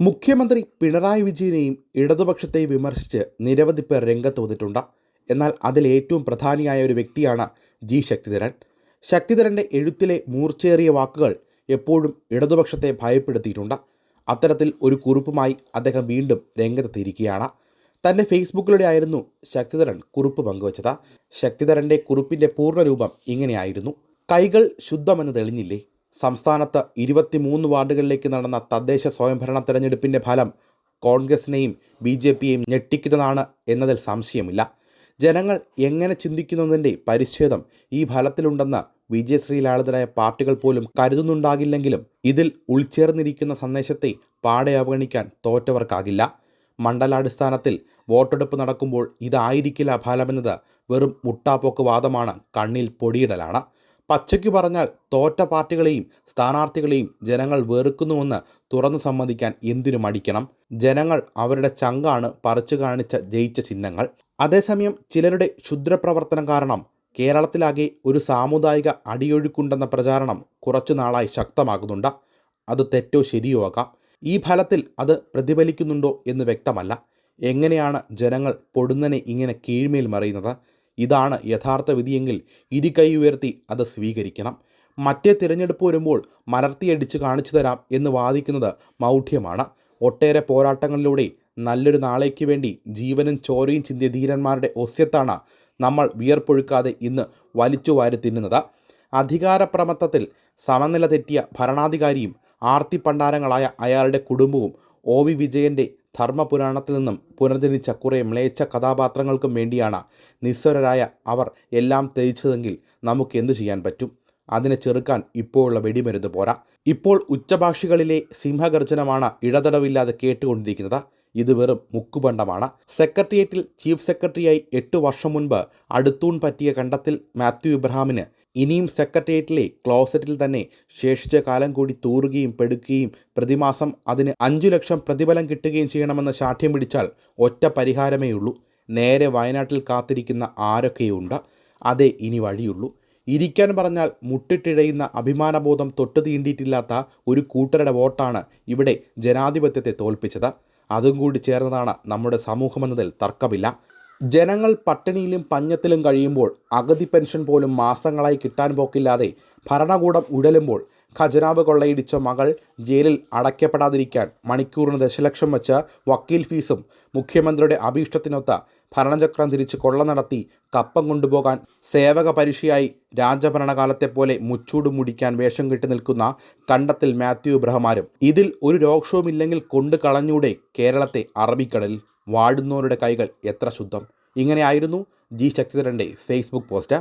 മുഖ്യമന്ത്രി പിണറായി വിജയനെയും ഇടതുപക്ഷത്തെ വിമർശിച്ച് നിരവധി പേർ രംഗത്ത് വന്നിട്ടുണ്ട്. എന്നാൽ അതിൽ ഏറ്റവും പ്രധാനിയായ ഒരു വ്യക്തിയാണ് ജി ശക്തിധരൻ. ശക്തിധരന്റെ എഴുത്തിലെ മൂർച്ചേറിയ വാക്കുകൾ എപ്പോഴും ഇടതുപക്ഷത്തെ ഭയപ്പെടുത്തിയിട്ടുണ്ട്. അത്തരത്തിൽ ഒരു കുറിപ്പുമായി അദ്ദേഹം വീണ്ടും രംഗത്തെത്തിയിരിക്കുകയാണ്. തന്റെ ഫേസ്ബുക്കിലൂടെ ആയിരുന്നു ശക്തിധരൻ കുറിപ്പ് പങ്കുവച്ചത്. ശക്തിധരന്റെ കുറിപ്പിന്റെ പൂർണരൂപം ഇങ്ങനെയായിരുന്നു. കൈകൾ ശുദ്ധമെന്ന് തെളിഞ്ഞില്ലേ? സംസ്ഥാനത്ത് ഇരുപത്തിമൂന്ന് വാർഡുകളിലേക്ക് നടന്ന തദ്ദേശ സ്വയംഭരണ തെരഞ്ഞെടുപ്പിന്റെ ഫലം കോൺഗ്രസിനെയും ബി ജെ പിയെയും ഞെട്ടിക്കുന്നതാണ് എന്നതിൽ സംശയമില്ല. ജനങ്ങൾ എങ്ങനെ ചിന്തിക്കുന്നതിന്റെ പരിച്ഛേദം ഈ ഫലത്തിലുണ്ടെന്ന് വിജയശ്രീലാളിതരായ പാർട്ടികൾ പോലും കരുതുന്നുണ്ടാകില്ലെങ്കിലും ഇതിൽ ഉൾച്ചേർന്നിരിക്കുന്ന സന്ദേശത്തെ പാടെ അവഗണിക്കാൻ തോറ്റവർക്കാകില്ല. മണ്ഡലാടിസ്ഥാനത്തിൽ വോട്ടെടുപ്പ് നടക്കുമ്പോൾ ഇതായിരിക്കില്ല ഫലമെന്നത് വെറും മുട്ടാപ്പോക്ക് വാദമാണ് കണ്ണിൽ പൊടിയിടലാണ്. പച്ചയ്ക്ക് പറഞ്ഞാൽ തോറ്റ പാർട്ടികളെയും സ്ഥാനാർത്ഥികളെയും ജനങ്ങൾ വെറുക്കുന്നുവെന്ന് തുറന്നു സമ്മതിക്കാൻ എന്തിനു മടിക്കണം? ജനങ്ങൾ അവരുടെ ചങ്കാണ് പറിച്ചു കാണിച്ച ജയിച്ച ചിഹ്നങ്ങൾ. അതേസമയം ചിലരുടെ ക്ഷുദ്രപ്രവർത്തനം കാരണം കേരളത്തിലാകെ ഒരു സാമുദായിക അടിയൊഴുക്കുണ്ടെന്ന പ്രചാരണം കുറച്ചു നാളായി ശക്തമാകുന്നുണ്ട്. അത് തെറ്റോ ശരിയോ ആകാം. ഈ ഫലത്തിൽ അത് പ്രതിഫലിക്കുന്നുണ്ടോ എന്ന് വ്യക്തമല്ല. എങ്ങനെയാണ് ജനങ്ങൾ പൊടുന്നനെ ഇങ്ങനെ കീഴ്മേൽ മറിയുന്നത്? ഇതാണ് യഥാർത്ഥ വിധിയെങ്കിൽ ഇരു കൈ ഉയർത്തി അത് സ്വീകരിക്കണം. മറ്റേ തിരഞ്ഞെടുപ്പ് വരുമ്പോൾ മലർത്തിയടിച്ച് കാണിച്ചു തരാം എന്ന് വാദിക്കുന്നത് മൗഢ്യമാണ്. ഒട്ടേറെ പോരാട്ടങ്ങളിലൂടെ നല്ലൊരു നാളേക്ക് വേണ്ടി ജീവനും ചോരയും ചിന്തിയ ധീരന്മാരുടെ ഒസ്യത്താണ് നമ്മൾ വിയർപ്പൊഴുക്കാതെ ഇന്ന് വലിച്ചു വാരി തിന്നുന്നത്. അധികാരപ്രമത്തത്തിൽ സമനില തെറ്റിയ ഭരണാധികാരിയും ആർത്തിപ്പണ്ടാരങ്ങളായ അയാളുടെ കുടുംബവും ഒ വി വിജയന്റെ ധർമ്മപുരാണത്തിൽ നിന്നും പുനർജനിച്ച കുറേ മ്ലേച്ഛ കഥാപാത്രങ്ങൾക്കും വേണ്ടിയാണ് നിസ്വരരായ അവർ എല്ലാം ത്യജിച്ചതെങ്കിൽ നമുക്ക് എന്തു ചെയ്യാൻ പറ്റും? അതിനെ ചെറുക്കാൻ ഇപ്പോഴുള്ള വെടിമരുന്ന് പോരാ. ഇപ്പോൾ ഉച്ചഭാഷികളിലെ സിംഹഗർജനമാണ് ഇടതടവില്ലാതെ കേട്ടുകൊണ്ടിരിക്കുന്നത്. ഇത് വെറും മുക്കുബണ്ഡമാണ് സെക്രട്ടേറിയറ്റിൽ ചീഫ് സെക്രട്ടറിയായി എട്ട് വർഷം മുൻപ് അടുത്തൂൺ പറ്റിയ കണ്ടത്തിൽ മാത്യു ഇബ്രഹാമിന് ഇനിയും സെക്രട്ടേറിയറ്റിലെ ക്ലോസറ്റിൽ തന്നെ ശേഷിച്ച കാലം കൂടി തൂറുകയും പെടുക്കുകയും പ്രതിമാസം അതിന് അഞ്ചു ലക്ഷം പ്രതിഫലം കിട്ടുകയും ചെയ്യണമെന്ന ശാഠ്യം പിടിച്ചാൽ ഒറ്റ പരിഹാരമേ ഉള്ളൂ നേരെ വയനാട്ടിൽ കാത്തിരിക്കുന്ന ആരൊക്കെയുണ്ട്? അതേ ഇനി വഴിയുള്ളൂ. ഇരിക്കാൻ പറഞ്ഞാൽ മുട്ടിട്ടിഴയുന്ന അഭിമാനബോധം തൊട്ടു തീണ്ടിയിട്ടില്ലാത്ത ഒരു കൂട്ടരുടെ വോട്ടാണ് ഇവിടെ ജനാധിപത്യത്തെ തോൽപ്പിച്ചത്. അതും കൂടി ചേർന്നതാണ് നമ്മുടെ സമൂഹമെന്നതിൽ തർക്കമില്ല. ജനങ്ങൾ പട്ടിണിയിലും പഞ്ഞത്തിലും കഴിയുമ്പോൾ അഗതി പെൻഷൻ പോലും മാസങ്ങളായി കിട്ടാൻ പോക്കില്ലാതെ ഭരണകൂടം ഉഴലുമ്പോൾ ഖജനാവ് കൊള്ളയിടിച്ച മകൾ ജയിലിൽ അടയ്ക്കപ്പെടാതിരിക്കാൻ മണിക്കൂറിന് ദശലക്ഷം വെച്ച വക്കീൽ ഫീസും മുഖ്യമന്ത്രിയുടെ അഭീഷ്ടത്തിനൊത്ത ഭരണചക്രം തിരിച്ച് കൊള്ള നടത്തി കപ്പം കൊണ്ടുപോകാൻ സേവക പരിശയായി രാജഭരണകാലത്തെ പോലെ മുച്ചൂട് മുടിക്കാൻ വേഷം കെട്ടി നിൽക്കുന്ന കണ്ടത്തിൽ മാത്യു ഇബ്രഹമാരും ഇതിൽ ഒരു രോക്ഷവുമില്ലെങ്കിൽ കൊണ്ടു കളഞ്ഞൂടെ കേരളത്തെ അറബിക്കടലിൽ വാടുന്നവരുടെ കൈകൾ എത്ര ശുദ്ധം. ഇങ്ങനെയായിരുന്നു ജി ശക്തിധരന്റെ ഫേസ്ബുക്ക് പോസ്റ്റ്.